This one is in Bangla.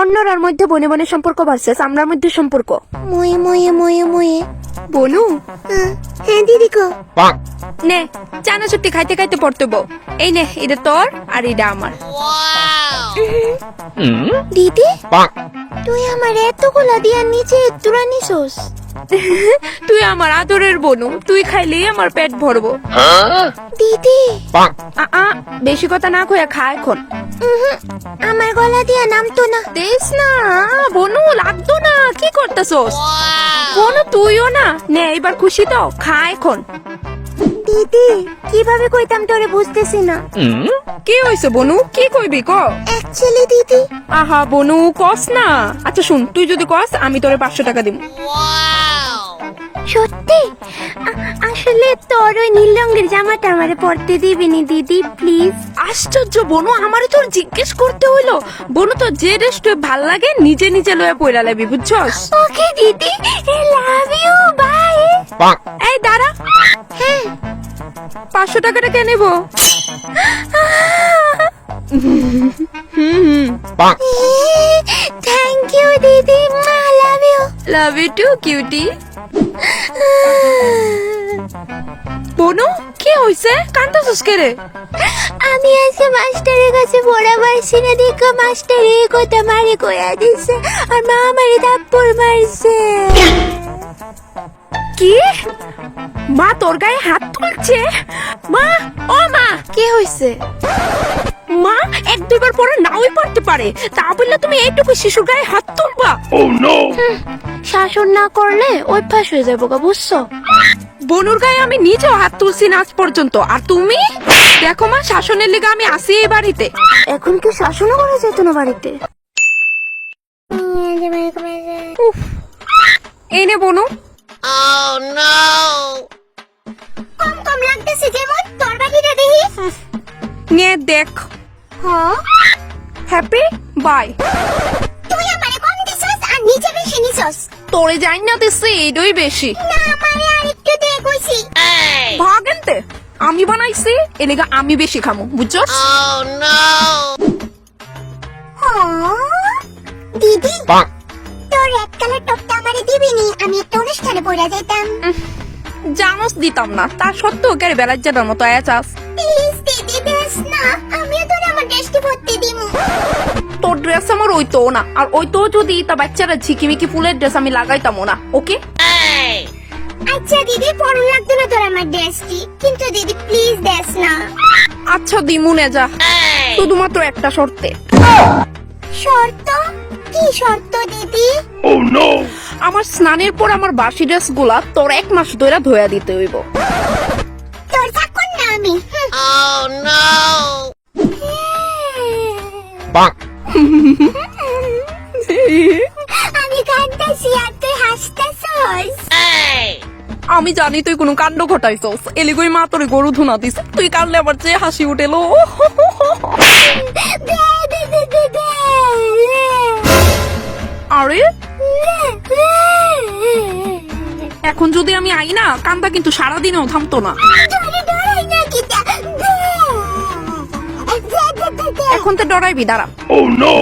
অন্যরার মধ্যে বনে বনে সম্পর্ক ভার্সেস আমরার মধ্যে সম্পর্ক। ময়ে ময়ে ময়ে ময়ে। বনু? হ্যাঁ, দিদি কো নে চানা সত্যি খাইতে খাইতে পড়তে বউ এই নে এটা তোর আর এটা আমার। দিদি? তুই আমার এতগুলা দিয়ার নিচে তুরা নিছোস। তুই আমার আদরের বনু তুই খাইলে আমার পেট ভরবো। দিদি। আ আ, বেশি কথা না কইয়া খা এখন। উহুম, আমার গলা দিয়া নামতো না। দেশ না বনু লাগতো না কি করতেছস? বনু তুইও না। নে এবার খুশি তো খা এখন। দিদি কীভাবে কইতাম তোরে বুঝতেছি না। কি হয়েছে বনু? কি কইবি ক? অ্যাকচুয়ালি দিদি। আহা বনু কস না। আচ্ছা শুন তুই যদি কস আমি তোরে পাঁচশো টাকা দিব সত্যি? আসলে তোর ওই নীল রঙের জামাটা আমারে পরতে দিবি নি দিদি প্লিজ আশ্চর্য বনু আমারে তোর জিজ্ঞেস করতে হইল। বনু তো যে ড্রেস ভালো লাগে নিজে নিজে লয়ে পয়লা লাবি বুঝছস? ওকে দিদি লাভ পাঁচশো টাকাটা কে নেব? থ্যাংক ইউ দিদি মা love you love you too cutie বনু কি হইছে? কান্দাছস কে রে? আমি আজকে মাস্টারের কাছে পড়া পারছি না দেখো মাস্টার এই কথা মারে কয়া দিছে আর মা আমারে থাপ্পড় মারছে। কি? মা তোর গায়ে হাত তুলছে? মা ও মা! কি হইছে? মা এক দুইবার পরে নাওই পারতে পারে। তা বললে তুমি এইটুকু শিশুর গায়ে হাত তুলবা। শাসন না করলে অভ্যাস হয়ে যাব গা বুঝছ? বনুর গায়ে আমি নিজেও হাত তুলছি না আজ পর্যন্ত। আর তুমি? দেখো মা শাসনের লেগে আমি আসি এই বাড়িতে। এখন কি শাসনও করা যেত না বাড়িতে? উফ। এই নে বনু কম কম লাগতেছে যেমন তোর বাকিটা দেখি। নে দেখ। হ্যাঁ? হ্যাপি বাই তুই আমারে কম দিছস আর নিচে বেশি নিছস। তোরে জানি না দিচ্ছে এটাই বেশি। না আমারে আরেকটু দে কইছি। ভাগেনতে আমি বানাইছি এলেগা আমি বেশি খামো বুঝছস? হ্যাঁ? দিদি? পড়া যাইতাম জানোস দিতাম না তার সত্ত্বেও কেড়ে বেলার যাবার মতো আয়া চাস। প্লিজ দিদি দেস না আমিও তোর আমার ড্রেসটি ভর্তি দিমু। তোর ড্রেস আমার ওই তো না আর ওই তো যদি তা বাচ্চারা ঝিকিমিকি ফুলের ড্রেস আমি লাগাইতামও না ওকে? আচ্ছা দিদি পরন লাগতো না তোর আমার ড্রেসটি কিন্তু দিদি প্লিজ দেস না। আচ্ছা দিমুনে যা শুধুমাত্র একটা শর্তে। শর্ত? কি শর্ত দিদি? আমার স্নানের পর আমার বাসি ড্রেসগুলা তোর এক মাস ধরে ধোয়া দিতে হইব। তোর চাকর না আমি হুম। আমি কাঁদতেছি আর তুই হাসতেছস। আমি জানি তুই কোনো কাণ্ড ঘটাইছস। এলিগই মা তোর গরু ধুনা দিস তুই কানলে আমার যে হাসি উঠেলো দে দে দে দে দে। আরে এখন যদি আমি আই না কান্দা কিন্তু সারাদিনেও থামতো না। এখন তো ডরাইবি দাঁড়া। না